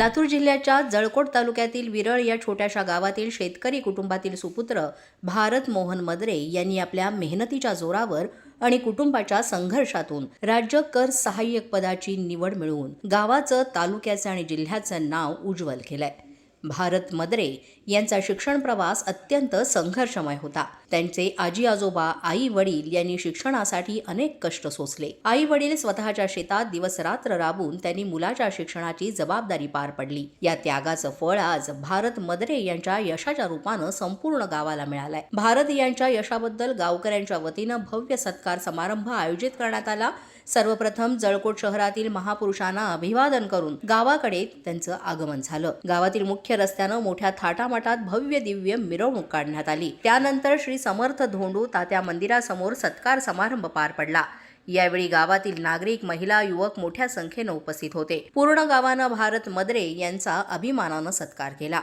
लातूर जिल्ह्याच्या जळकोट तालुक्यातील विरळ या छोट्याशा गावातील शेतकरी कुटुंबातील सुपुत्र भारत मोहन मदरे यांनी आपल्या मेहनतीच्या जोरावर आणि कुटुंबाच्या संघर्षातून राज्य कर सहाय्यक पदाची निवड मिळवून गावाचं तालुक्याचं आणि जिल्ह्याचं नाव उज्ज्वल केलंय. भारत मदरे यांचा शिक्षण प्रवास अत्यंत संघर्षमय होता. त्यांचे आजी आजोबा आई वडील यांनी शिक्षणासाठी अनेक कष्ट सोसले. आई वडील स्वतःच्या शेतात दिवसरात्र राबून त्यांनी मुलाच्या शिक्षणाची जबाबदारी पार पडली. या त्यागाचं फळ आज भारत मदरे यांच्या यशाच्या रूपानं संपूर्ण गावाला मिळालंय. भारत यांच्या यशाबद्दल गावकऱ्यांच्या वतीनं भव्य सत्कार समारंभ आयोजित करण्यात आला. सर्वप्रथम जळकोट शहरातील महापुरुषांना अभिवादन करून गावाकडे त्यांचं आगमन झालं. गावातील मुख्य रस्त्यानं मोठ्या थाटामाटात भव्य दिव्य मिरवणूक काढण्यात आली. त्यानंतर श्री समर्थ धोंडू तात्या मंदिरासमोर सत्कार समारंभ पार पडला. यावेळी गावातील नागरिक महिला युवक मोठ्या संख्येनं उपस्थित होते. पूर्ण गावानं भारत मदरे यांचा अभिमानानं सत्कार केला.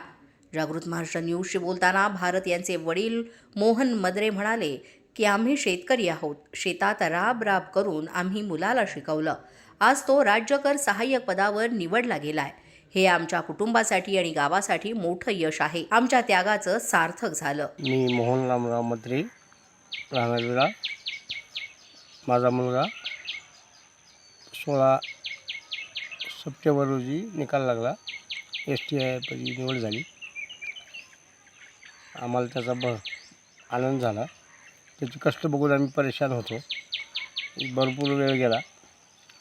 जागृत महाराष्ट्र न्यूजशी बोलताना भारत यांचे वडील मोहन मदरे म्हणाले की आम्ही शेतकरी आहोत. शेतात राब राब करून आम्ही मुलाला शिकवलं. आज तो राज्यकर सहाय्यक पदावर निवडला गेलाय. हे आमच्या कुटुंबासाठी आणि गावासाठी मोठं यश आहे. आमच्या त्यागाचं सार्थक झालं. मी मोहन रामराव मंत्री राहणार माझा मुलगा सोळा सप्टेंबर रोजी निकाल लागला. एस टी आयपदी निवड झाली. आम्हाला त्याचा ब आनंद झाला. त्याचे कष्ट बघून आम्ही परेशान होतो. भरपूर वेळ गेला.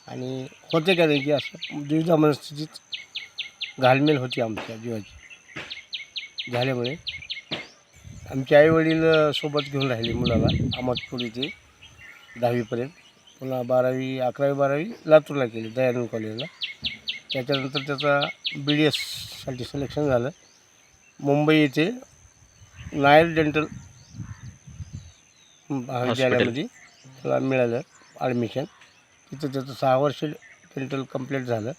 आणि होते का नाही की असं द्विधा मनस्थितीत घालमेल होती आमच्या जीवाची. झाल्यामुळे आमचे आईवडील सोबत घेऊन राहिले मुलाला अहमदपूर इथे दहावीपर्यंत. पुन्हा बारावी अकरावी बारावी लातूरला केली दयानंद कॉलेजला. त्याच्यानंतर त्याचा बी डी एससाठी सिलेक्शन झालं. मुंबई येथे नायर डेंटल महाविद्यालयामध्ये त्याला मिळालं ॲडमिशन तिथं त्याचं सहा वर्ष डेंटल कंप्लीट झालं.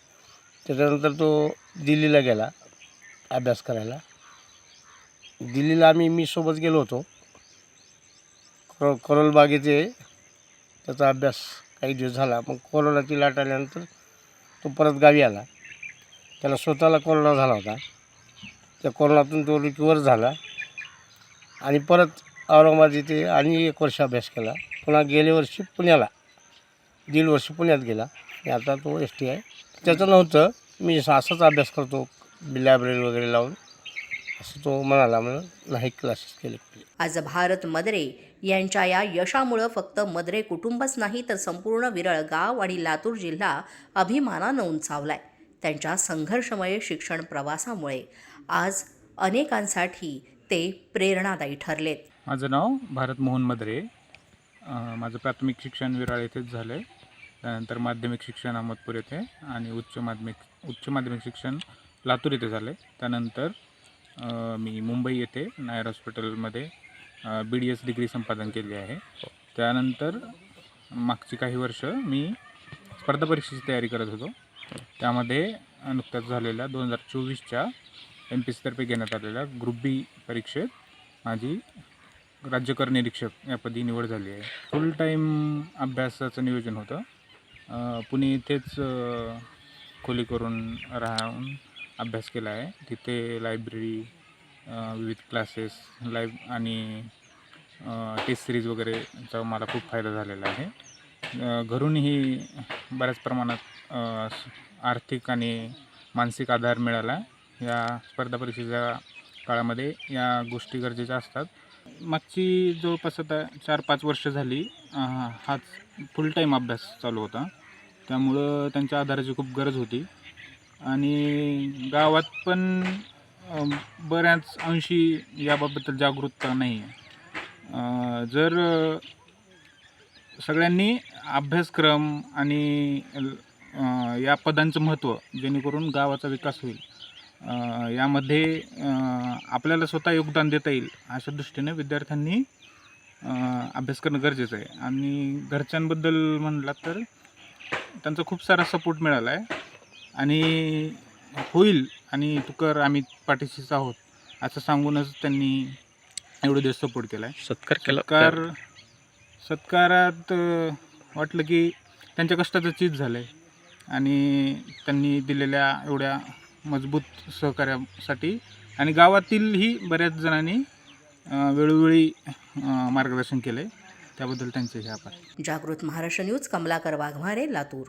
त्याच्यानंतर तो दिल्लीला गेला अभ्यास करायला. दिल्लीला आम्ही मी सोबत गेलो होतो. करो करोलबागेचे त्याचा अभ्यास काही दिवस झाला. मग कोरोनाची लाट आल्यानंतर तो परत गावी आला. त्याला स्वतःला कोरोना झाला होता. त्या कोरोनातून तो रिकवर झाला. आणि परत औरंगाबाद येथे आणि एक वर्ष अभ्यास केला. पुन्हा गेल्या वर्षी पुण्याला. दीड वर्ष पुण्यात गेला. आणि आता तो एस टी आहे त्याचं नव्हतं. मी असाच अभ्यास करतो. लायब्ररी वगैरे लावून. असं तो म्हणाला म्हणून नाही क्लासेस केले. आज भारत मदरे यांच्या या यशामुळं फक्त मदरे कुटुंबच नाही तर संपूर्ण विरळ गाव आणि लातूर जिल्हा अभिमानानं उंचावलाय. त्यांच्या संघर्षमय शिक्षण प्रवासामुळे आज अनेकांसाठी ते प्रेरणादायी ठरलेत. माझं नाव भारत मोहन मदरे. माझं प्राथमिक शिक्षण विराळ येथेच झालं आहे त्यानंतर माध्यमिक शिक्षण अहमदपूर येथे आणि उच्च माध्यमिक उच्च माध्यमिक शिक्षण लातूर येथे झालं आहे त्यानंतर मी मुंबई येथे नायर हॉस्पिटलमध्ये बी डी एस डिग्री संपादन केली आहे. त्यानंतर मागची काही वर्ष मी स्पर्धा परीक्षेची तयारी करत होतो. त्यामध्ये नुकत्याच झालेल्या दोन हजार चोवीसच्या एम पी सीतर्फे घेण्यात आलेल्या ग्रुप बी परीक्षेत माझी राज्यकर निरीक्षक या पदी निवड झाली आहे. फुल टाईम अभ्यासाचं नियोजन होतं. पुणे इथेच खोली करून राहून अभ्यास केला आहे. तिथे लायब्ररी विविध क्लासेस लाईब आणि टेस्ट सिरीज वगैरेचा मला खूप फायदा झालेला आहे. घरूनही बऱ्याच प्रमाणात आर्थिक आणि मानसिक आधार मिळाला. या स्पर्धा परीक्षेच्या काळामध्ये या गोष्टी गरजेच्या असतात. मागची जवळपास आता चार पाच वर्ष झाली हाच फुल टाईम अभ्यास चालू होता. त्यामुळं त्यांच्या आधाराची खूप गरज होती. आणि गावात पण बऱ्याच अंशी याबाबत जागरूकता नाही आहे जर सगळ्यांनी अभ्यासक्रम आणि या पदांचं महत्त्व जेणेकरून गावाचा विकास होईल यामध्ये आपल्याला स्वतः योगदान देता येईल अशा दृष्टीने विद्यार्थ्यांनी अभ्यास करणं गरजेचं आहे. आणि घरच्यांबद्दल म्हणलात तर त्यांचा खूप सारा सपोर्ट मिळाला आहे आणि होईल आणि तू कर आम्ही पाठीशीच आहोत असं सांगूनच त्यांनी एवढे दिवस सपोर्ट केला आहे सत्कार केला. सत्कार सत्कारात वाटलं की त्यांच्या कष्टाचं चीज झालं आहे आणि त्यांनी दिलेल्या एवढ्या मजबूत सहकार्यासाठी. आणि गावातीलही बऱ्याच जणांनी वेळोवेळी मार्गदर्शन मार्गदर्शन केले त्याबद्दल त्यांचे हे आभार. जागृत महाराष्ट्र न्यूज कमलाकर वाघमारे लातूर.